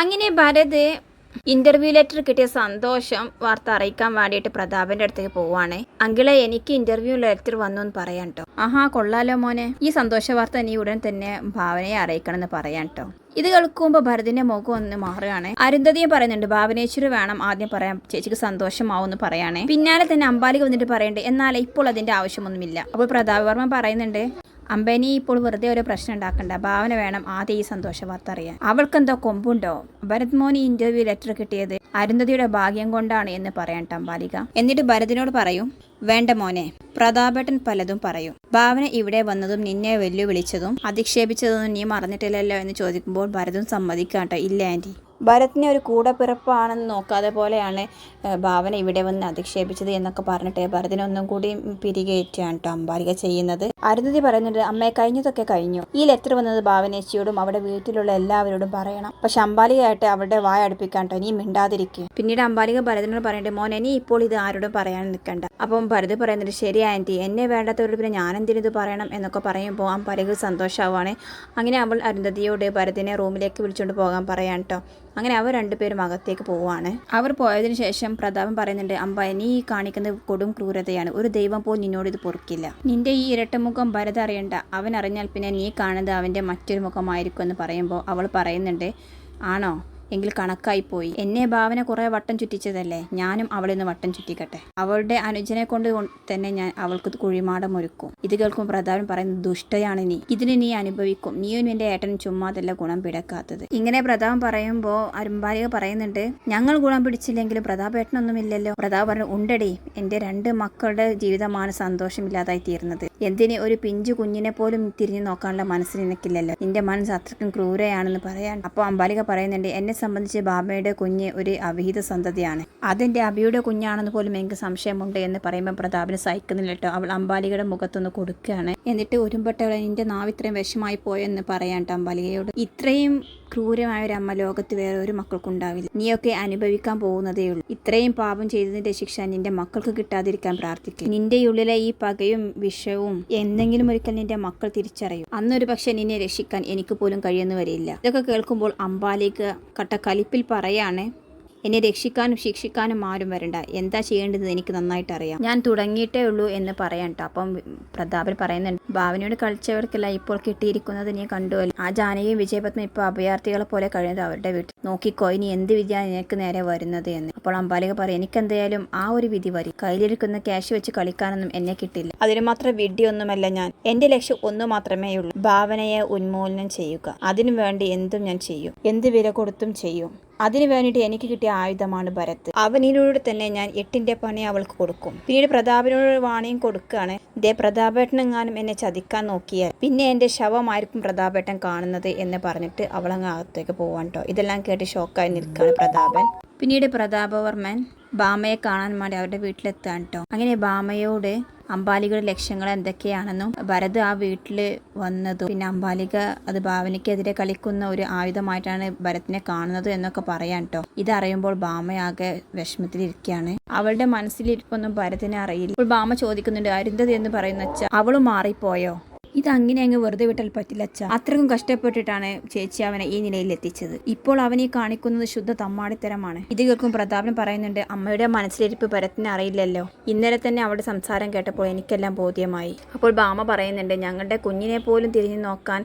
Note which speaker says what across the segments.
Speaker 1: അങ്ങനെ Bharat interview letter കിട്ടിയ സന്തോഷം വാർത്ത അറിയിക്കാൻ വേണ്ടിയിട്ട് പ്രതാപന്റെ അടുത്തേക്ക് പോവാണ് അങ്കിളെ എനിക്ക് ഇന്റർവ്യൂ ലെറ്റർ വന്നു എന്ന് പറയാൻ കേട്ടോ ആഹാ കൊള്ളാലോ മോനെ. ഈ സന്തോഷ വാർത്ത നീ ഉടൻ തന്നെ ഭാവനയെ അറിയിക്കണം എന്ന് പറയാൻ കേട്ടോ ഇത് കേൾക്കുമ്പോൾ ഭരതിന്റെ മുഖം ഒന്ന് മാറുകയാണ്. അരുന്ധതിയും പറയുന്നുണ്ട് ഭാവനേശ്വരി വേണം ആദ്യം പറയാം ചേച്ചിക്ക് സന്തോഷമാവും എന്ന് പറയാണ്. പിന്നാലെ തന്നെ അമ്പാലിക വന്നിട്ട് പറയുന്നുണ്ട് എന്നാൽ ഇപ്പോൾ അതിന്റെ ആവശ്യമൊന്നുമില്ല. അപ്പോൾ പ്രതാപ് വർമ്മ പറയുന്നുണ്ട് അമ്പനി ഇപ്പോൾ വെറുതെ ഒരു പ്രശ്നം ഉണ്ടാക്കണ്ട. ഭാവന വേണം ആദ്യം ഈ സന്തോഷ വാർത്ത അറിയാൻ. അവൾക്കെന്തോ കൊമ്പുണ്ടോ? ഭരത് മോനി ഇന്റർവ്യൂ ലെറ്റർ കിട്ടിയത് അരുന്ധതിയുടെ ഭാഗ്യം കൊണ്ടാണ് എന്ന് പറയാൻ ടമ്പാലിക എന്നിട്ട് ഭരതിനോട് പറയും വേണ്ട മോനെ പ്രതാപേട്ടൻ പലതും പറയും. ഭാവന ഇവിടെ വന്നതും നിന്നെ വെല്ലുവിളിച്ചതും അധിക്ഷേപിച്ചതൊന്നും നീ മറന്നിട്ടില്ലല്ലോ എന്ന് ചോദിക്കുമ്പോൾ ഭരതും സമ്മതിക്കാട്ടോ ഇല്ല ആന്റി. ഭരത്തിനെ ഒരു കൂടപ്പിറപ്പാണെന്ന് നോക്കാതെ പോലെയാണ് ഭാവന ഇവിടെ വന്ന് അധിക്ഷേപിച്ചത് എന്നൊക്കെ പറഞ്ഞിട്ട് ഭരതനൊന്നും കൂടി പിരികേറ്റാണ് കേട്ടോ അമ്പാലിക ചെയ്യുന്നത്. അരുന്ധതി പറയുന്നുണ്ട് അമ്മയെ കഴിഞ്ഞതൊക്കെ കഴിഞ്ഞു. ഈ ലെറ്റർ വന്നത് ഭാവനേച്ചിയോടും അവിടെ വീട്ടിലുള്ള എല്ലാവരോടും പറയണം. പക്ഷെ അമ്പാലികയായിട്ട് അവരുടെ വായ അടുപ്പിക്കാൻ കേട്ടോ നീ മിണ്ടാതിരിക്കുക പിന്നീട് അമ്പാലിക ഭരതനോട് പറയേണ്ടത് മോനെ ഇനി ഇപ്പോൾ ഇത് ആരോടും പറയാൻ നിൽക്കണ്ട. അപ്പം ഭരത് പറയുന്നുണ്ട് ശരി ആന്റി. എന്നെ വേണ്ടാത്തവരോട് പിന്നെ ഞാൻ എന്തിനു ഇത് പറയണം? എന്നൊക്കെ പറയുമ്പോൾ അമ്പാലിക സന്തോഷമാവാണ് അങ്ങനെ അവൾ അരുന്ധതിയോട് ഭരതിനെ റൂമിലേക്ക് വിളിച്ചുകൊണ്ട് പോകാൻ പറയാൻ കേട്ടോ അങ്ങനെ അവർ രണ്ടുപേരും അകത്തേക്ക് പോവാണ്. അവർ പോയതിനു ശേഷം പ്രതാപൻ പറയുന്നുണ്ട് അമ്പ നീ കാണിക്കുന്നത് കൊടും ക്രൂരതയാണ്. ഒരു ദൈവം പോലും നിന്നോട് ഇത് പൊറുക്കില്ല. നിന്റെ ഈ ഇരട്ടമുഖം ഭരത് അറിയണ്ട. അവൻ അറിഞ്ഞാൽ പിന്നെ നീ കാണുന്നത് അവന്റെ മറ്റൊരു മുഖമായിരിക്കും എന്ന് പറയുമ്പോൾ അവൾ പറയുന്നുണ്ട് ആണോ? എങ്കിൽ കണക്കായി പോയി. എന്നെ ഭാവന കുറേ വട്ടം ചുറ്റിച്ചതല്ലേ? ഞാനും അവളിന്ന് വട്ടം ചുറ്റിക്കട്ടെ. അവളുടെ അനുജനെ കൊണ്ട് തന്നെ ഞാൻ അവൾക്ക് കുഴിമാടം ഒരുക്കും. ഇത് കേൾക്കും പ്രതാപൻ പറയുന്നത് ദുഷ്ടയാണ് നീ. ഇതിന് നീ അനുഭവിക്കും. നീയും നിന്റെ ഏട്ടനും ചുമ്മാതല്ല ഗുണം പിടക്കാത്തത്. ഇങ്ങനെ പ്രതാപൻ പറയുമ്പോൾ അരുമ്പാലിക പറയുന്നുണ്ട് ഞങ്ങൾ ഗുണം പിടിച്ചില്ലെങ്കിലും പ്രതാപ് ഏട്ടനൊന്നുമില്ലല്ലോ പ്രതാപ് പറഞ്ഞു ഉണ്ടടി. എന്റെ രണ്ട് മക്കളുടെ ജീവിതമാണ് സന്തോഷമില്ലാതായി തീർന്നത്. എന്തിന് ഒരു പിഞ്ചു കുഞ്ഞിനെ പോലും തിരിഞ്ഞു നോക്കാനുള്ള മനസ്സിന് നിനക്കില്ലല്ലോ? നിന്റെ മനസ്സ് അത്രയ്ക്കും ക്രൂരയാണെന്ന് പറയാൻ. അപ്പോൾ അമ്പാലിക പറയുന്നുണ്ട് എന്നെ സംബന്ധിച്ച് ബാബയുടെ കുഞ്ഞ് ഒരു അവിഹിത സന്തതിയാണ്. അതെന്റെ അബിയുടെ കുഞ്ഞാണെന്ന് പോലും എനിക്ക് സംശയമുണ്ട് എന്ന് പറയുമ്പോൾ പ്രതാപിന് സഹിക്കുന്നില്ല കേട്ടോ. അവൾ അമ്പാലികയുടെ മുഖത്തൊന്ന് കൊടുക്കുകയാണ്. എന്നിട്ട് ഒരുമ്പട്ടവളെ നിന്റെ നാവ് ഇത്രയും വിഷമായി പോയെന്ന് പറയാൻ കേട്ടോ അമ്പാലികയോട്. ഇത്രയും ക്രൂരമായ ഒരു അമ്മ ലോകത്ത് വേറെ ഒരു മക്കൾക്കുണ്ടാവില്ല. നീയൊക്കെ അനുഭവിക്കാൻ പോകുന്നതേ ഉള്ളൂ. ഇത്രയും പാപം ചെയ്തതിന്റെ ശിക്ഷ നിന്റെ മക്കൾക്ക് കിട്ടാതിരിക്കാൻ പ്രാർത്ഥിക്കും. നിന്റെ ഉള്ളിലെ ഈ പകയും വിഷവും എന്തെങ്കിലും ഒരിക്കൽ നിന്റെ മക്കൾ തിരിച്ചറിയും. അന്നൊരു പക്ഷെ നിന്നെ രക്ഷിക്കാൻ എനിക്ക് പോലും കഴിയുന്നു വരില്ല ഇതൊക്കെ കേൾക്കുമ്പോൾ അമ്പാലേക്ക് കട്ട കലിപ്പിൽ പറയാണ് എന്നെ രക്ഷിക്കാനും ശിക്ഷിക്കാനും ആരും വരണ്ട. എന്താ ചെയ്യേണ്ടത് എനിക്ക് നന്നായിട്ട് അറിയാം. ഞാൻ തുടങ്ങിയിട്ടേ ഉള്ളൂ എന്ന് പറയാൻ കേട്ടോ അപ്പം പ്രതാപൻ പറയുന്നുണ്ട് ഭാവനയോട് കളിച്ചവർക്കല്ല ഇപ്പോൾ കിട്ടിയിരിക്കുന്നത് നീ കണ്ടുവല്ലോ ആ ജാനകിയും വിജയപത്മ ഇപ്പോൾ അഭയാർത്ഥികളെ പോലെ കഴിയുന്നത് അവരുടെ വീട്ടിൽ. നോക്കിക്കോ ഇനി എന്ത് വിധിയാണ് നിനക്ക് നേരെ വരുന്നത് എന്ന്. അപ്പോൾ അമ്പാലിക പറയും എനിക്കെന്തായാലും ആ ഒരു വിധി വരും. കയ്യിലിരിക്കുന്ന ക്യാഷ് വെച്ച് കളിക്കാനൊന്നും എന്നെ കിട്ടില്ല. അതിന് മാത്രം വിഡ്ഢിയൊന്നുമല്ല ഞാൻ. എന്റെ ലക്ഷ്യം ഒന്നു മാത്രമേ ഉള്ളൂ. ഭാവനയെ ഉന്മൂലനം ചെയ്യുക. അതിനു വേണ്ടി എന്തും ഞാൻ ചെയ്യും. എന്ത് വില കൊടുത്തും ചെയ്യും. അതിനു വേണ്ടിയിട്ട് എനിക്ക് കിട്ടിയ ആയുധമാണ് ഭരത്. അവനിലൂടെ തന്നെ ഞാൻ എട്ടിന്റെ പണി അവൾക്ക് കൊടുക്കും. പിന്നീട് പ്രതാപനോട് വാണിയും കൊടുക്കുകയാണ്. ദേ പ്രതാപേട്ടനെങ്ങാനും എന്നെ ചതിക്കാൻ നോക്കിയാൽ പിന്നെ എന്റെ ശവമായിരിക്കും പ്രതാപേട്ടൻ കാണുന്നത് എന്ന് പറഞ്ഞിട്ട് അവളങ്ങ് അകത്തേക്ക് പോവാൻ കേട്ടോ ഇതെല്ലാം കേട്ട് ഷോക്കായി നിൽക്കുകയാണ് പ്രതാപൻ. പിന്നീട് പ്രതാപവർമ്മൻ ബാമയെ കാണാൻ വേണ്ടി അവരുടെ വീട്ടിലെത്താൻ കേട്ടോ. അങ്ങനെ ബാമയോട് അമ്പാലികയുടെ ലക്ഷ്യങ്ങൾ എന്തൊക്കെയാണെന്നും ഭരത് ആ വീട്ടിൽ വന്നതും പിന്നെ അമ്പാലിക അത് ഭാവനയ്ക്കെതിരെ കളിക്കുന്ന ഒരു ആയുധമായിട്ടാണ് ഭരത്തിനെ കാണുന്നത് എന്നൊക്കെ പറയാൻ കേട്ടോ. ഇതറിയുമ്പോൾ ബാമയാകെ വിഷമത്തിലിരിക്കുകയാണ്. അവളുടെ മനസ്സിലിരിപ്പൊന്നും ഭരതിനെ അറിയില്ല. ഇപ്പോൾ ബാമ ചോദിക്കുന്നുണ്ട് അരുന്ധതി എന്ന് പറയുന്ന വെച്ചാൽ അവളും മാറിപ്പോയോ? ഇത് അങ്ങനെ അങ്ങ് വെറുതെ വിട്ടാൽ പറ്റില്ല അച്ഛ. അത്രയും കഷ്ടപ്പെട്ടിട്ടാണ് ചേച്ചി അവനെ ഈ നിലയിൽ എത്തിച്ചത്. ഇപ്പോൾ അവനെ കാണിക്കുന്നത് ശുദ്ധ തമ്മാടിത്തരമാണ്. ഇത് കേൾക്കും പ്രതാപൻ പറയുന്നുണ്ട് അമ്മയുടെ മനസ്സിലിരിപ്പ് പരത്തിന് അറിയില്ലല്ലോ. ഇന്നലെ തന്നെ അവളുടെ സംസാരം കേട്ടപ്പോൾ എനിക്കെല്ലാം ബോധ്യമായി. അപ്പോൾ ബാമ പറയുന്നുണ്ട് ഞങ്ങളുടെ കുഞ്ഞിനെ പോലും തിരിഞ്ഞു നോക്കാൻ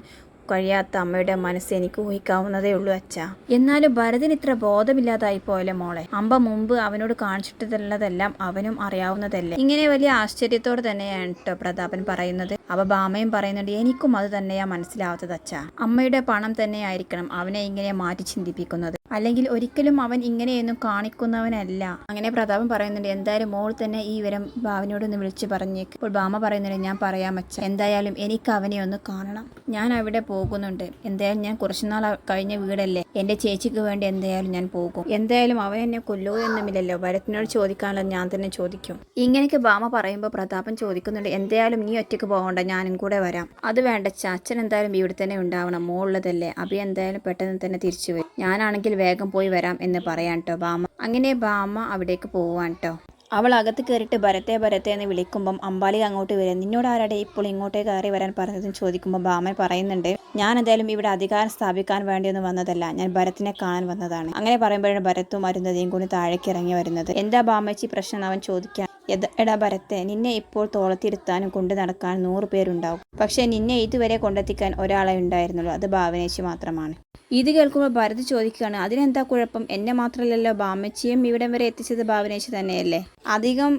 Speaker 1: കഴിയാത്ത അമ്മയുടെ മനസ്സ് എനിക്ക് ഊഹിക്കാവുന്നതേ ഉള്ളൂ അച്ഛ. എന്നാലും ഭരതന് ഇത്ര ബോധമില്ലാതായി പോലെ മോളെ. അമ്പ മുമ്പ് അവനോട് കാണിച്ചിട്ടുള്ളതെല്ലാം അവനും അറിയാവുന്നതല്ലേ? ഇങ്ങനെ വലിയ ആശ്ചര്യത്തോടെ തന്നെയാണ് കേട്ടോ പ്രതാപൻ പറയുന്നത്. അവ ബാമയും പറയുന്നുണ്ട് എനിക്കും അത് തന്നെയാ മനസ്സിലാവാത്തത് അച്ഛ. അമ്മയുടെ പണം തന്നെയായിരിക്കണം അവനെ ഇങ്ങനെ മാറ്റി ചിന്തിപ്പിക്കുന്നത്. അല്ലെങ്കിൽ ഒരിക്കലും അവൻ ഇങ്ങനെയൊന്നും കാണിക്കുന്നവനല്ല. അങ്ങനെ പ്രതാപം പറയുന്നുണ്ട് എന്തായാലും മോൾ തന്നെ ഈ വിവരം ഭാവനയോടൊന്ന് വിളിച്ചു പറഞ്ഞേക്ക്. ഇപ്പോൾ ഭാമ പറയുന്നുണ്ട് ഞാൻ പറയാം അച്ഛ എന്തായാലും എനിക്ക് അവനെ ഒന്ന് കാണണം. ഞാൻ അവിടെ പോകുന്നുണ്ട്. എന്തായാലും ഞാൻ കുറച്ചുനാൾ കഴിഞ്ഞ വീടല്ലേ? എന്റെ ചേച്ചിക്ക് വേണ്ടി എന്തായാലും ഞാൻ പോകും. എന്തായാലും അവൻ എന്നെ കൊല്ലോ എന്നുമില്ലല്ലോ ഭരത്തിനോട് ചോദിക്കാനുള്ള ഞാൻ തന്നെ ചോദിക്കും. ഇങ്ങനെയൊക്കെ ഭാമ പറയുമ്പോൾ പ്രതാപൻ ചോദിക്കുന്നുണ്ട് എന്തായാലും നീ ഒറ്റയ്ക്ക് പോകണ്ട ഞാനും കൂടെ വരാം. അത് വേണ്ട ചാച്ചൻ എന്തായാലും ഇവിടെ തന്നെ ഉണ്ടാവണം. മോളുള്ളതല്ലേ. അഭി എന്തായാലും പെട്ടെന്ന് തന്നെ തിരിച്ചു വരും. ഞാനാണെങ്കിൽ വേഗം പോയി വരാം എന്ന് പറയാൻ കേട്ടോ ബാമ. അങ്ങനെ ബാമ അവിടേക്ക് പോവാൻ കേട്ടോ അവൾ അകത്ത് കയറിയിട്ട് ഭരത്തെ ഭരത്തെ എന്ന് വിളിക്കുമ്പം അമ്പാലിക അങ്ങോട്ട് വരും നിന്നോട് ആരാടെ? ഇപ്പോൾ ഇങ്ങോട്ടേ കയറി വരാൻ പറഞ്ഞതെന്ന് ചോദിക്കുമ്പോൾ ബാമൻ പറയുന്നുണ്ട് ഞാൻ എന്തായാലും ഇവിടെ അധികാരം സ്ഥാപിക്കാൻ വേണ്ടിയൊന്നും വന്നതല്ല. ഞാൻ ഭരത്തിനെ കാണാൻ വന്നതാണ്. അങ്ങനെ പറയുമ്പോഴാണ് ഭരത്തും അരുന്നതയും കൂടി താഴേക്ക് ഇറങ്ങി വരുന്നത്. എന്താ ബാമച്ചി പ്രശ്നം അവൻ ചോദിക്കാൻ എടാ ഭരത്തെ നിന്നെ ഇപ്പോൾ തോളത്തിരുത്താനും കൊണ്ടു നടക്കാൻ നൂറ് പേരുണ്ടാവും. പക്ഷേ നിന്നെ ഇതുവരെ കൊണ്ടെത്തിക്കാൻ ഒരാളെ ഉണ്ടായിരുന്നുള്ളൂ. അത് ഭാവനേശി മാത്രമാണ്. ഇത് കേൾക്കുമ്പോൾ ഭരത് ചോദിക്കുകയാണ് അതിനെന്താ കുഴപ്പം? എന്നെ മാത്രമല്ലല്ലോ ബാമച്ചിയും ഇവിടം വരെ എത്തിച്ചത് ഭാവനേശി തന്നെയല്ലേ? അധികം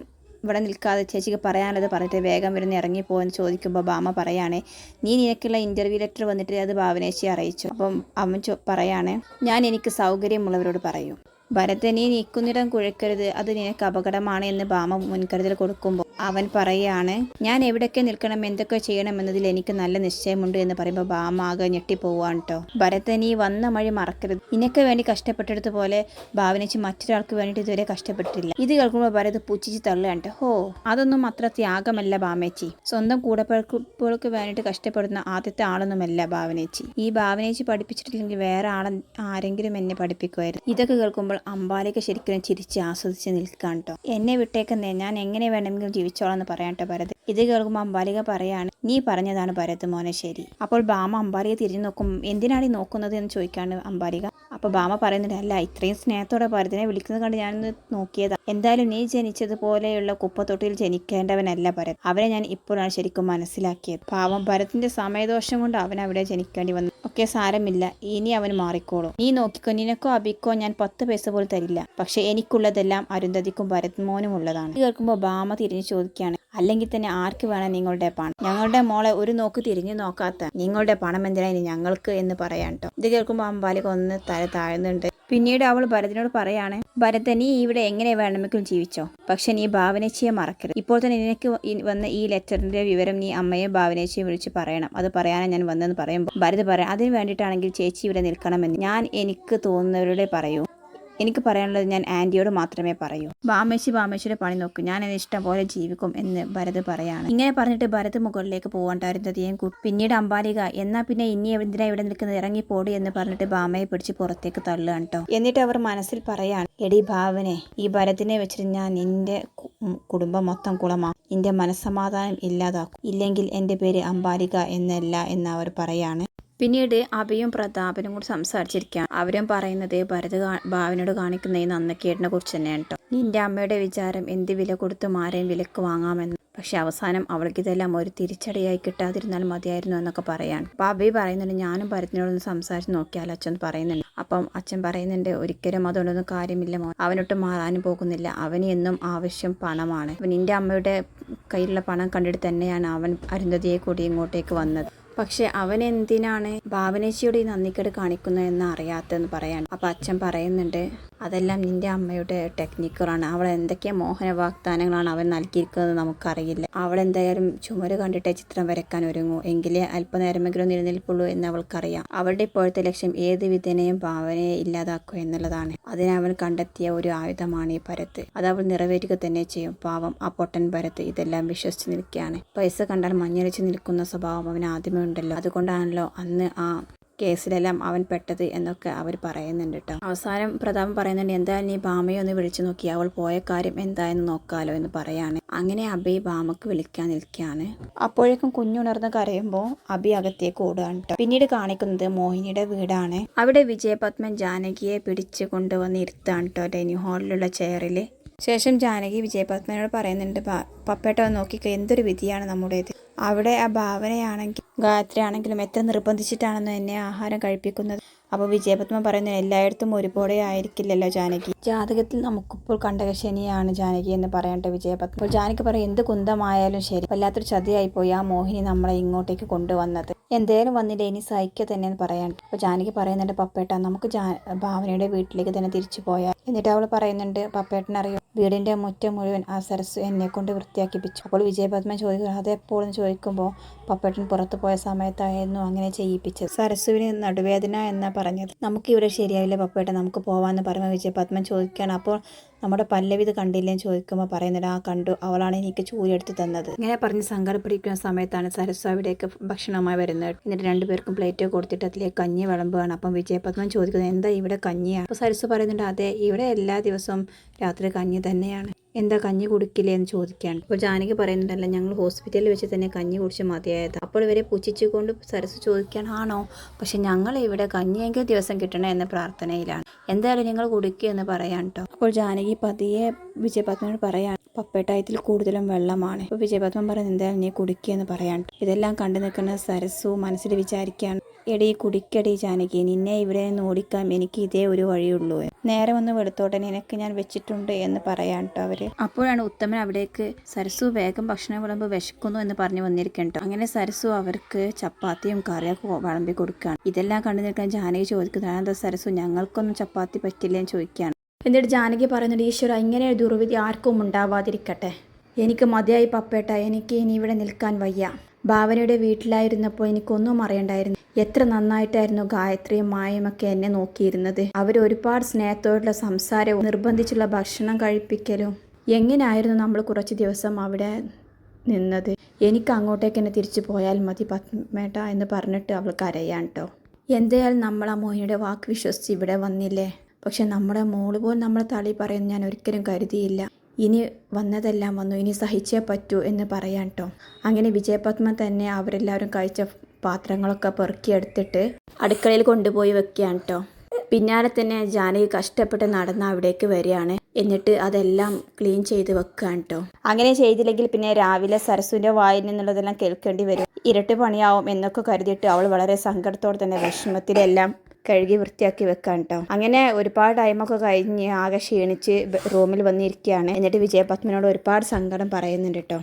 Speaker 1: ഇവിടെ നിൽക്കാതെ ചേച്ചിക്ക് പറയാനുള്ളത് പറഞ്ഞിട്ട് വേഗം വരുന്ന ഇറങ്ങിപ്പോയെന്ന് ചോദിക്കുമ്പോൾ ബാമ പറയാണ് നീ നിനക്കുള്ള ഇന്റർവ്യൂ ലെറ്റർ വന്നിട്ട് അത് ഭാവനേച്ചി അറിയിച്ചു. അപ്പം അവൻ പറയാണ് ഞാൻ എനിക്ക് സൗകര്യമുള്ളവരോട് പറയൂ. ഭരത് നീക്കുന്നിടം കുഴക്കരുത്. അത് നിനക്ക് അപകടമാണ് എന്ന് ഭാമ മുൻകരുതൽ കൊടുക്കുമ്പോൾ അവൻ പറയാണ് ഞാൻ എവിടെയൊക്കെ നിൽക്കണം എന്തൊക്കെ ചെയ്യണം എന്നതിൽ എനിക്ക് നല്ല നിശ്ചയമുണ്ട് എന്ന് പറയുമ്പോൾ ഭാമ ആകെ ഞെട്ടിപ്പോവാണ് കേട്ടോ. ഭരതൻ ഈ വന്ന മഴ മറക്കരുത്. നിനക്ക് വേണ്ടി കഷ്ടപ്പെട്ടതുപോലെ ഭാവനച്ച് മറ്റൊരാൾക്ക് വേണ്ടിയിട്ട് ഇതുവരെ കഷ്ടപ്പെട്ടിട്ടില്ല. ഇത് കേൾക്കുമ്പോൾ ഭരത് പുച്ഛിച്ച് തള്ളുകയാണ്. ഹോ അതൊന്നും അത്ര ത്യാഗമല്ല ഭാമേച്ചി. സ്വന്തം കൂടപ്പിറപ്പുകൾക്ക് വേണ്ടിയിട്ട് കഷ്ടപ്പെടുന്ന ആദ്യത്തെ ആളൊന്നുമല്ല ഭാവനേച്ചി. ഈ ഭാവനേച്ചി പഠിപ്പിച്ചിട്ടില്ലെങ്കിൽ വേറെ ആളെ ആരെങ്കിലും എന്നെ പഠിപ്പിക്കുമായിരുന്നു. ഇതൊക്കെ കേൾക്കുമ്പോൾ അമ്പാലിക ശരിക്കും ചിരിച്ച് ആസ്വദിച്ച് നിൽക്കാൻ കേട്ടോ എന്നെ വിട്ടേക്കുന്നേ ഞാൻ എങ്ങനെ വേണമെങ്കിലും ജീവിച്ചോളാം എന്ന് പറയാം കേട്ടോ ഭരത്. ഇത് കേൾക്കുമ്പോൾ അമ്പാലിക പറയാണ് നീ പറഞ്ഞതാണ് ഭരത് മോനെ ശരി. അപ്പോൾ ബാമ അമ്പാലിക തിരിഞ്ഞു നോക്കും എന്തിനാണ് ഈ നോക്കുന്നത്? എന്ന് ചോദിക്കാണ് അമ്പാലിക. അപ്പോൾ ബാമ പറയുന്നുണ്ട് അല്ല ഇത്രയും സ്നേഹത്തോടെ ഭരതനെ വിളിക്കുന്നത് കണ്ട് ഞാനൊന്ന് നോക്കിയതാ. എന്തായാലും നീ ജനിച്ചതുപോലെയുള്ള കുപ്പത്തൊട്ടിയിൽ ജനിക്കേണ്ടവനല്ല ഭരത് അവനെ ഞാൻ ഇപ്പോഴാണ് ശരിക്കും മനസ്സിലാക്കിയത്. പാവം ഭരത്തിന്റെ സമയദോഷം കൊണ്ട് അവൻ അവിടെ ജനിക്കേണ്ടി വന്നു. ഒക്കെ സാരമില്ല. ഇനി അവൻ മാറിക്കോളും. നീ നോക്കിക്കോ നിനക്കോ അബിക്കോ ഞാൻ പത്ത് പൈസ പോലും തരില്ല. പക്ഷെ എനിക്കുള്ളതെല്ലാം അരുന്ധതിക്കും ഭരത് മോനും ഉള്ളതാണ്. കേൾക്കുമ്പോൾ ബാമ തിരിഞ്ഞു ചോദിക്കുകയാണ് അല്ലെങ്കിൽ തന്നെ ആർക്ക് വേണം നിങ്ങളുടെ പണം? ഞങ്ങളുടെ മോളെ ഒരു നോക്ക് തിരിഞ്ഞു നോക്കാത്ത. നിങ്ങളുടെ പണം എന്തിനാ ഇനി ഞങ്ങൾക്ക്? എന്ന് പറയാൻ കേട്ടോ ഇത് കേൾക്കുമ്പോൾ അമ്പാലിക ഒന്ന് തല താഴ്ന്നുണ്ട്. പിന്നീട് അവൾ ഭരതനോട് പറയാണ് ഭരത നീ ഇവിടെ എങ്ങനെ വേണമെങ്കിലും ജീവിച്ചോ? പക്ഷെ നീ ഭാവനേച്ചിയെ മറക്കരുത്. ഇപ്പോൾ തന്നെ നിനക്ക് വന്ന ഈ ലെറ്ററിന്റെ വിവരം നീ അമ്മയെ ഭാവനേച്ചിയെ വിളിച്ച് പറയണം. അത് പറയാനാണ് ഞാൻ വന്നെന്ന് പറയുമ്പോൾ ഭരത് പറയാം അതിന് വേണ്ടിയിട്ടാണെങ്കിൽ ചേച്ചി ഇവിടെ നിൽക്കണമെന്ന് ഞാൻ എനിക്ക് തോന്നുന്നവരുടെ പറയൂ. എനിക്ക് പറയാനുള്ളത് ഞാൻ ആന്റിയോട് മാത്രമേ പറയൂ. ബാമേശി ബാമേശിയുടെ പണി നോക്കും. ഞാൻ എന്നെ ഇഷ്ടം പോലെ ജീവിക്കും എന്ന് ഭരത് പറയാണ്. ഇങ്ങനെ പറഞ്ഞിട്ട് ഭരത് മുകളിലേക്ക് പോകണ്ടായിരുന്നതിയും പിന്നീട് അമ്പാലിക എന്നാ പിന്നെ ഇനി എന്തിനാ ഇവിടെ നിൽക്കുന്നത്? ഇറങ്ങി പോടി എന്ന് പറഞ്ഞിട്ട് ബാമയെ പിടിച്ച് പുറത്തേക്ക് തള്ളുകയാണ് കേട്ടോ എന്നിട്ട് അവർ മനസ്സിൽ പറയാണ് എടി ഭാവനെ ഈ ഭരതിനെ വെച്ചിട്ട് ഞാൻ നിന്റെ കുടുംബം മൊത്തം കുളമാ. നിന്റെ മനസ്സമാധാനം ഇല്ലാതാക്കും. ഇല്ലെങ്കിൽ എന്റെ പേര് അമ്പാലിക എന്നല്ല എന്ന് അവർ പറയാണ്. പിന്നീട് അഭിയും പ്രതാപനും കൂടി സംസാരിച്ചിരിക്കുകയാണ്. അവരും പറയുന്നത് ഭരത് ഭാവനോട് കാണിക്കുന്ന ഈ നന്നക്കേടിനെ കുറിച്ച് തന്നെയാണ് കേട്ടോ നിന്റെ അമ്മയുടെ വിചാരം എന്ത് വില കൊടുത്ത് ആരെയും വിലക്ക് വാങ്ങാമെന്ന്. പക്ഷെ അവസാനം അവൾക്ക് ഇതെല്ലാം ഒരു തിരിച്ചടിയായി കിട്ടാതിരുന്നാൽ മതിയായിരുന്നു എന്നൊക്കെ പറയാണ്. അപ്പൊ അഭി പറയുന്നുണ്ട് ഞാനും ഭരത്തിനോടൊന്ന് സംസാരിച്ച് നോക്കിയാൽ അച്ഛൻ പറയുന്നുണ്ട്. അപ്പം അച്ഛൻ പറയുന്നുണ്ട് ഒരിക്കലും അതുകൊണ്ടൊന്നും കാര്യമില്ല മോൻ. അവനൊട്ട് മാറാനും പോകുന്നില്ല. അവന് എന്നും ആവശ്യം പണമാണ്. അപ്പൊ നിന്റെ അമ്മയുടെ കയ്യിലുള്ള പണം കണ്ടിട്ട് തന്നെയാണ് അവൻ അരുന്ധതിയെ കൂടി ഇങ്ങോട്ടേക്ക് വന്നത്. പക്ഷെ അവൻ എന്തിനാണ് ഭാവനേച്ചിയോട് ഈ നന്ദിക്കേട് കാണിക്കുന്നതെന്ന് അറിയാത്തെന്ന് പറയാൻ? അപ്പം അച്ഛൻ പറയുന്നുണ്ട് അതെല്ലാം നിന്റെ അമ്മയുടെ ടെക്നിക്കുകളാണ് അവൾ എന്തൊക്കെ മോഹന വാഗ്ദാനങ്ങളാണ് അവൻ നൽകിയിരിക്കുന്നത് നമുക്കറിയില്ല. അവൾ എന്തായാലും ചുമര് കണ്ടിട്ടേ ചിത്രം വരയ്ക്കാൻ ഒരുങ്ങൂ. എങ്കിലേ അല്പനേരമെങ്കിലും നിലനിൽപ്പുള്ളൂ എന്ന് അവൾക്കറിയാം. അവളുടെ ഇപ്പോഴത്തെ ലക്ഷ്യം ഏത് വിധേനയും ഭാവനയെ ഇല്ലാതാക്കുക എന്നുള്ളതാണ്. അതിനവൻ കണ്ടെത്തിയ ഒരു ആയുധമാണ് ഈ പരത്ത് അത് അവൾ നിറവേറ്റുക തന്നെ ചെയ്യും. പാവം ആ പൊട്ടൻ പരത്ത് ഇതെല്ലാം വിശ്വസിച്ച് നിൽക്കുകയാണ്. പൈസ കണ്ടാൽ മഞ്ഞളിച്ച് നിൽക്കുന്ന സ്വഭാവം അവൻ ആദ്യമേ ഉണ്ടല്ലോ. അതുകൊണ്ടാണല്ലോ അന്ന് ആ കേസിലെല്ലാം അവൻ പെട്ടത് എന്നൊക്കെ അവർ പറയുന്നുണ്ട് കേട്ടോ. അവസാനം പ്രതാപൻ പറയുന്നുണ്ട് എന്തായാലും നീ ഭാമയെ ഒന്ന് വിളിച്ചു നോക്കി? അവൾ പോയ കാര്യം എന്തായെന്ന് നോക്കാലോ എന്ന് പറയാണ്. അങ്ങനെ അബി ഭാമക്ക് വിളിക്കാൻ നിൽക്കുകയാണ്. അപ്പോഴേക്കും കുഞ്ഞുണർന്ന് കരയുമ്പോൾ അബി അകത്തേക്ക് ഓടുകയാണ് കേട്ടോ. പിന്നീട് കാണിക്കുന്നത് മോഹിനിയുടെ വീടാണ്. അവിടെ വിജയപത്മൻ ജാനകിയെ പിടിച്ച് കൊണ്ടുവന്ന് ഇരുത്താണ് കേട്ടോ ഡൈനിങ് ഹാളിലുള്ള ചെയറിൽ ശേഷം ജാനകി വിജയപത്മനോട് പറയുന്നുണ്ട് പപ്പേട്ടോ നോക്കിക്കോ എന്തൊരു വിധിയാണ് നമ്മുടേത്? അവിടെ ആ ഭാവനയാണെങ്കിൽ ഗായത്രി ആണെങ്കിലും എത്ര നിർബന്ധിച്ചിട്ടാണെന്ന് എന്നെ ആഹാരം കഴിപ്പിക്കുന്നത്? അപ്പോൾ വിജയപത്മ പറയുന്നത് എല്ലായിടത്തും ഒരുപോലെ ആയിരിക്കില്ലല്ലോ ജാനകി. ജാതകത്തിൽ നമുക്കിപ്പോൾ കണ്ടക ശനിയാണ് ജാനകി എന്ന് പറയട്ടെ വിജയപത്മ. അപ്പോൾ ജാനകി പറയും എന്ത് കുന്തമായാലും ശരി. വല്ലാത്തൊരു ചതിയായി പോയി ആ മോഹിനി നമ്മളെ ഇങ്ങോട്ടേക്ക് കൊണ്ടുവന്നത്. എന്തേലും വന്നില്ല ഇനി സഹിക്കുക തന്നെ എന്ന് പറയാണ്ട് അപ്പോൾ ജാനകി പറയുന്നുണ്ട് പപ്പേട്ട നമുക്ക് ജാ ഭാവനയുടെ വീട്ടിലേക്ക് തന്നെ തിരിച്ചു പോയാൽ. എന്നിട്ട് അവൾ പറയുന്നുണ്ട് പപ്പേട്ടനറിയോ വീടിന്റെ മുറ്റം മുഴുവൻ ആ സരസ് എന്നെ കൊണ്ട് വൃത്തിയാക്കിപ്പിച്ചു. അപ്പോൾ വിജയപത്മൻ ചോദിക്കുന്നു അതെപ്പോഴെന്ന് ചോദിക്കുമ്പോൾ പപ്പേട്ടൻ പുറത്തു പോയ സമയത്തായിരുന്നു അങ്ങനെ ചെയ്യിപ്പിച്ചത്. സരസുവിന് നടുവേദന എന്നാണ് പറഞ്ഞത്. നമുക്ക് ഇവിടെ ശരിയാവില്ല പപ്പേട്ട നമുക്ക് പോവാമെന്ന് പറയുമ്പോൾ വിജയപത്മൻ ചോദിക്കുകയാണ്. അപ്പോൾ നമ്മുടെ പല്ലവി കണ്ടില്ലേ എന്ന് ചോദിക്കുമ്പോൾ പറയുന്നത് ആ കണ്ടു. അവളാണ് എനിക്ക് ചൂരെടുത്ത് തന്നത്. ഇങ്ങനെ പറഞ്ഞ് സങ്കടപ്പെടിക്കുന്ന സമയത്താണ് സരസ്വ ഭക്ഷണമായി വരുന്നത് എന്നിട്ട് രണ്ടുപേർക്കും പ്ലേറ്റ് കൊടുത്തിട്ട് അതിലേക്ക് കഞ്ഞി വിളമ്പുകയാണ്. അപ്പം വിജയപത്മൻ ചോദിക്കുന്നത് എന്താ ഇവിടെ കഞ്ഞിയാണ് അപ്പോൾ സരസ്വ പറയുന്നുണ്ട് അതെ ഇവിടെ എല്ലാ ദിവസവും രാത്രി കഞ്ഞി തന്നെയാണ്. എന്താ കഞ്ഞി കുടിക്കില്ലേ എന്ന് ചോദിക്കുകയാണ് അപ്പോൾ ജാനകി പറയുന്നുണ്ടല്ല ഞങ്ങൾ ഹോസ്പിറ്റലിൽ വെച്ച് തന്നെ കഞ്ഞി കുടിച്ച് മതിയായത്. അപ്പോൾ ഇവരെ പുച്ഛിച്ചുകൊണ്ട് സരസ് ചോദിക്കുകയാണ് ആണോ? പക്ഷെ ഞങ്ങൾ ഇവിടെ കഞ്ഞിയെങ്കിൽ ദിവസം കിട്ടണേ എന്ന പ്രാർത്ഥനയിലാണ്. എന്തായാലും നിങ്ങൾ കുടിക്കുക എന്ന് പറയാൻ കേട്ടോ അപ്പോൾ ജാനകി പതിയെ വിജയപത്മനോട് പറയാൻ പപ്പേട്ടായത്തിൽ കൂടുതലും വെള്ളമാണ്. അപ്പോൾ വിജയപത്മൻ പറയുന്നത് എന്തായാലും നീ കുടിക്കുക എന്ന് പറയാൻ. ഇതെല്ലാം കണ്ടു നിൽക്കുന്ന സരസു മനസ്സിൽ വിചാരിക്കുകയാണ് എടി കുടിക്കടി ജാനകി നിന്നെ ഇവിടെ നിന്ന് ഓടിക്കാം എനിക്ക് ഇതേ ഒരു വഴിയുള്ളൂ. നേരെ വന്ന് വെളുത്തോട്ടെ നിനക്ക് ഞാൻ വെച്ചിട്ടുണ്ട് എന്ന് പറയാൻ കേട്ടോ അവർ അപ്പോഴാണ് ഉത്തമൻ അവിടേക്ക് സരസു വേഗം ഭക്ഷണം വിളമ്പ് വിശക്കുന്നു എന്ന് പറഞ്ഞു വന്നിരിക്കട്ടോ അങ്ങനെ സരസു അവർക്ക് ചപ്പാത്തിയും കറിയൊക്കെ വിളമ്പി കൊടുക്കുകയാണ്. ഇതെല്ലാം കണ്ടു നിൽക്കാൻ ജാനകി ചോദിക്കുന്നതാണ് എന്താ സരസു ഞങ്ങൾക്കൊന്നും ചപ്പാത്തി പറ്റില്ല? എന്ന് ചോദിക്കുകയാണ്. എന്നിട്ട് ജാനകി പറയുന്നുണ്ട് ഈശ്വര ഇങ്ങനെ ഒരു ദുർവിധി ആർക്കും ഉണ്ടാവാതിരിക്കട്ടെ. എനിക്ക് മതിയായി പപ്പേട്ട എനിക്ക് ഇനി ഇവിടെ നിൽക്കാൻ വയ്യ. ഭാവനയുടെ വീട്ടിലായിരുന്നപ്പോൾ എനിക്കൊന്നും അറിയണ്ടായിരുന്നു. എത്ര നന്നായിട്ടായിരുന്നു ഗായത്രിയും മായയുമൊക്കെ എന്നെ നോക്കിയിരുന്നത്. അവർ ഒരുപാട് സ്നേഹത്തോടുള്ള സംസാരവും നിർബന്ധിച്ചുള്ള ഭക്ഷണം കഴിപ്പിക്കലും എങ്ങനെയായിരുന്നു നമ്മൾ കുറച്ച് ദിവസം അവിടെ നിന്നത്? എനിക്ക് അങ്ങോട്ടേക്ക് തന്നെ തിരിച്ചു പോയാൽ മതി പത്മേട്ട എന്ന് പറഞ്ഞിട്ട് അവൾ കരയാൻ കേട്ടോ എന്തായാലും നമ്മൾ ആ മോഹിനിയുടെ വാക്ക് വിശ്വസിച്ച് ഇവിടെ വന്നില്ലേ? പക്ഷെ നമ്മുടെ മോൾ പോലും നമ്മളെ തള്ളി പറയുന്നു ഞാൻ ഒരിക്കലും കരുതിയില്ല. ഇനി വന്നതെല്ലാം വന്നു. ഇനി സഹിച്ചേ പറ്റൂ എന്ന് പറയാൻ കേട്ടോ അങ്ങനെ വിജയപത്മ തന്നെ അവരെല്ലാവരും കഴിച്ച പാത്രങ്ങളൊക്കെ പെറുക്കിയെടുത്തിട്ട് അടുക്കളയിൽ കൊണ്ടുപോയി വെക്കുകയാണ് കേട്ടോ പിന്നാലെ തന്നെ ജാനകി കഷ്ടപ്പെട്ട് നടന്ന് അവിടേക്ക് വരികയാണ്. എന്നിട്ട് അതെല്ലാം ക്ലീൻ ചെയ്ത് വെക്കുകയാണ് കേട്ടോ അങ്ങനെ ചെയ്തില്ലെങ്കിൽ പിന്നെ രാവിലെ സരസുവിന്റെ വായിൽ നിന്നുള്ളതെല്ലാം കേൾക്കേണ്ടി വരും. ഇരട്ട് പണിയാവും എന്നൊക്കെ കരുതിയിട്ട് അവൾ വളരെ സങ്കടത്തോടെ തന്നെ വിഷമത്തിലെല്ലാം കഴുകി വൃത്തിയാക്കി വെക്കാൻ കേട്ടോ അങ്ങനെ ഒരുപാട് ടൈമൊക്കെ കഴിഞ്ഞ് ആകെ ക്ഷീണിച്ച് റൂമിൽ വന്നിരിക്കുകയാണ്. എന്നിട്ട് വിജയപത്മനോട് ഒരുപാട് സങ്കടം പറയുന്നുണ്ട് കേട്ടോ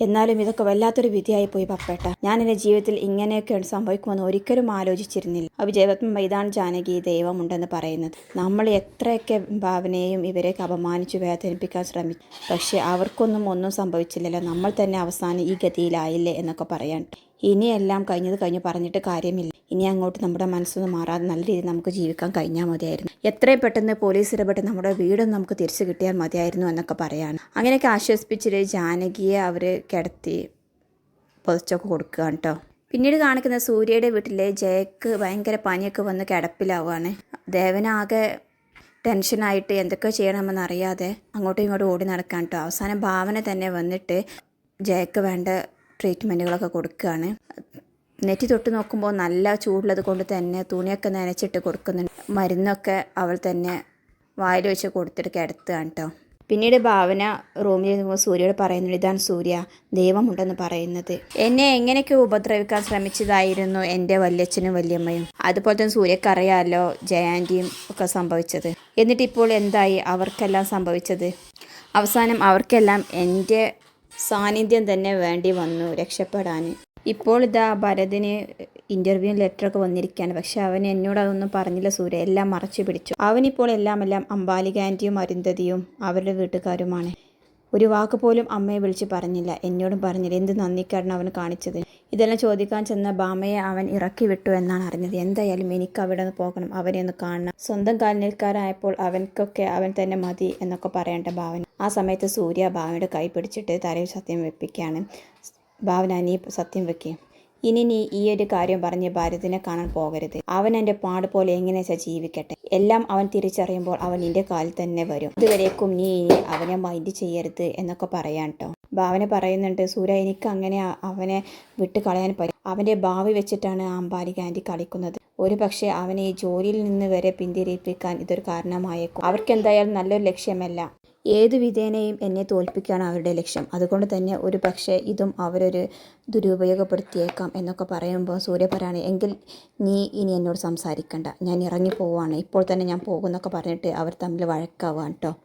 Speaker 1: എന്നാലും ഇതൊക്കെ വല്ലാത്തൊരു വിധിയായി പോയി പപ്പേട്ട. ഞാൻ എന്റെ ജീവിതത്തിൽ ഇങ്ങനെയൊക്കെയാണ് സംഭവിക്കുമെന്ന് ഒരിക്കലും ആലോചിച്ചിരുന്നില്ല. ആ വിജയപത്മ ഇതാണ് ജാനകി ദൈവമുണ്ടെന്ന് പറയുന്നത്. നമ്മൾ എത്രയൊക്കെ ഭാവനയും ഇവരെയൊക്കെ അപമാനിച്ചു വേദനിപ്പിക്കാൻ ശ്രമിച്ചു. പക്ഷേ അവർക്കൊന്നും ഒന്നും സംഭവിച്ചില്ലല്ലോ. നമ്മൾ തന്നെ അവസാനം ഈ ഗതിയിലായില്ലേ എന്നൊക്കെ പറയാൻ. ഇനിയെല്ലാം കഴിഞ്ഞത് കഴിഞ്ഞ് പറഞ്ഞിട്ട് കാര്യമില്ല. ഇനി അങ്ങോട്ട് നമ്മുടെ മനസ്സൊന്നും മാറാതെ നല്ല രീതിയിൽ നമുക്ക് ജീവിക്കാൻ കഴിഞ്ഞാൽ മതിയായിരുന്നു. എത്രയും പെട്ടെന്ന് പോലീസ് ഇടപെട്ട് നമ്മുടെ വീടും നമുക്ക് തിരിച്ചു കിട്ടിയാൽ മതിയായിരുന്നു എന്നൊക്കെ പറയാണ്. അങ്ങനെയൊക്കെ ആശ്വസിപ്പിച്ചിട്ട് ജാനകിയെ അവർ കിടത്തി പൊതിച്ചൊക്കെ കൊടുക്കുകയാണ് കേട്ടോ പിന്നീട് കാണിക്കുന്ന സൂര്യയുടെ വീട്ടിലെ ജയക്ക് ഭയങ്കര പനിയൊക്കെ വന്ന് കിടപ്പിലാവുകയാണ്. ദേവനാകെ ടെൻഷനായിട്ട് എന്തൊക്കെ ചെയ്യണമെന്ന് അറിയാതെ അങ്ങോട്ടും ഇങ്ങോട്ടും ഓടി നടക്കാൻ കേട്ടോ അവസാനം ഭാവന തന്നെ വന്നിട്ട് ജയക്ക് വേണ്ട ട്രീറ്റ്മെന്റുകളൊക്കെ കൊടുക്കുകയാണ്. നെറ്റി തൊട്ട് നോക്കുമ്പോൾ നല്ല ചൂടുള്ളത് കൊണ്ട് തന്നെ തുണിയൊക്കെ നനച്ചിട്ട് കൊടുക്കുന്നുണ്ട്. മരുന്നൊക്കെ അവൾ തന്നെ വായിൽ വെച്ച് കൊടുത്തിട്ട് കിടത്തുകയാണ് കേട്ടോ പിന്നീട് ഭാവന റൂമിൽ നിന്നുമ്പോൾ സൂര്യയോട് പറയുന്നുണ്ട് ഇതാണ് സൂര്യ ദൈവമുണ്ടെന്ന് പറയുന്നത്. എന്നെ എങ്ങനെയൊക്കെ ഉപദ്രവിക്കാൻ ശ്രമിച്ചതായിരുന്നു എന്റെ വല്യച്ഛനും വല്യമ്മയും. അതുപോലെ തന്നെ സൂര്യക്കറിയാമല്ലോ ജയാന്റിയും ഒക്കെ സംഭവിച്ചത്. എന്നിട്ട് ഇപ്പോൾ എന്തായി അവർക്കെല്ലാം സംഭവിച്ചത്? അവസാനം അവർക്കെല്ലാം എന്റെ സാന്നിധ്യം തന്നെ വേണ്ടി വന്നു രക്ഷപ്പെടാൻ. ഇപ്പോൾ ഇതാ ഭരതിന് ഇന്റർവ്യൂ ലെറ്ററൊക്കെ വന്നിരിക്കുകയാണ്. പക്ഷെ അവൻ എന്നോട് അതൊന്നും പറഞ്ഞില്ല സൂര്യ. എല്ലാം മറച്ചു പിടിച്ചു. അവനിപ്പോൾ എല്ലാം എല്ലാം അംബാലിക ആന്റിയും അരുന്ധതിയും അവരുടെ വീട്ടുകാരുമാണ്. ഒരു വാക്ക് പോലും അമ്മയെ വിളിച്ച് പറഞ്ഞില്ല. എന്നോടും പറഞ്ഞില്ല. എന്ത് നന്ദിക്കാരണം അവൻ കാണിച്ചത്? ഇതെല്ലാം ചോദിക്കാൻ ചെന്ന ബാമയെ അവൻ ഇറക്കി വിട്ടു എന്നാണ് അറിഞ്ഞത്. എന്തായാലും എനിക്ക് അവിടെ നിന്ന് പോകണം. അവനെ ഒന്ന് കാണണം. സ്വന്തം കാൽ നിൽക്കാരായപ്പോൾ അവൻക്കൊക്കെ അവൻ തന്നെ മതി എന്നൊക്കെ പറയേണ്ട ഭാവന ആ സമയത്ത് സൂര്യ ഭാവനയുടെ കൈ പിടിച്ചിട്ട് തലയിൽ സത്യം വെപ്പിക്കുകയാണ്. ഭാവന നീ സത്യം വെക്കേ. ഇനി നീ ഈ ഒരു കാര്യം പറഞ്ഞ് ഭാരതിനെ കാണാൻ പോകരുത്. അവൻ എന്റെ പാട് പോലെ എങ്ങനെ ജീവിക്കട്ടെ? എല്ലാം അവൻ തിരിച്ചറിയുമ്പോൾ അവൻ നിന്റെ കാലിൽ തന്നെ വരും. ഇതുവരേക്കും നീ ഇനി അവനെ മൈൻഡ് ചെയ്യരുത് എന്നൊക്കെ പറയാൻ കേട്ടോ ഭാവന പറയുന്നുണ്ട് സൂര്യ എനിക്ക് അങ്ങനെ അവനെ വിട്ട് കളയാൻ പറ്റും അവന്റെ ഭാവി വെച്ചിട്ടാണ് ആ അമ്പാലിക ആന്റി കളിക്കുന്നത്. ഒരു പക്ഷേ അവനെ ഈ ജോലിയിൽ നിന്ന് വരെ പിന്തിരിപ്പിക്കാൻ ഇതൊരു കാരണമായേക്കും. അവർക്ക് എന്തായാലും നല്ലൊരു ലക്ഷ്യമല്ല. ഏത് വിധേനയും എന്നെ തോൽപ്പിക്കുകയാണ് അവരുടെ ലക്ഷ്യം. അതുകൊണ്ട് തന്നെ ഒരു പക്ഷേ ഇതും അവരൊരു ദുരുപയോഗപ്പെടുത്തിയേക്കാം എന്നൊക്കെ പറയുമ്പോൾ സൂര്യ എങ്കിൽ നീ ഇനി എന്നോട് സംസാരിക്കണ്ട. ഞാൻ ഇറങ്ങി പോവാണ് ഇപ്പോൾ തന്നെ ഞാൻ പോകുന്നൊക്കെ പറഞ്ഞിട്ട് അവർ തമ്മിൽ വഴക്കാവാണ് കേട്ടോ.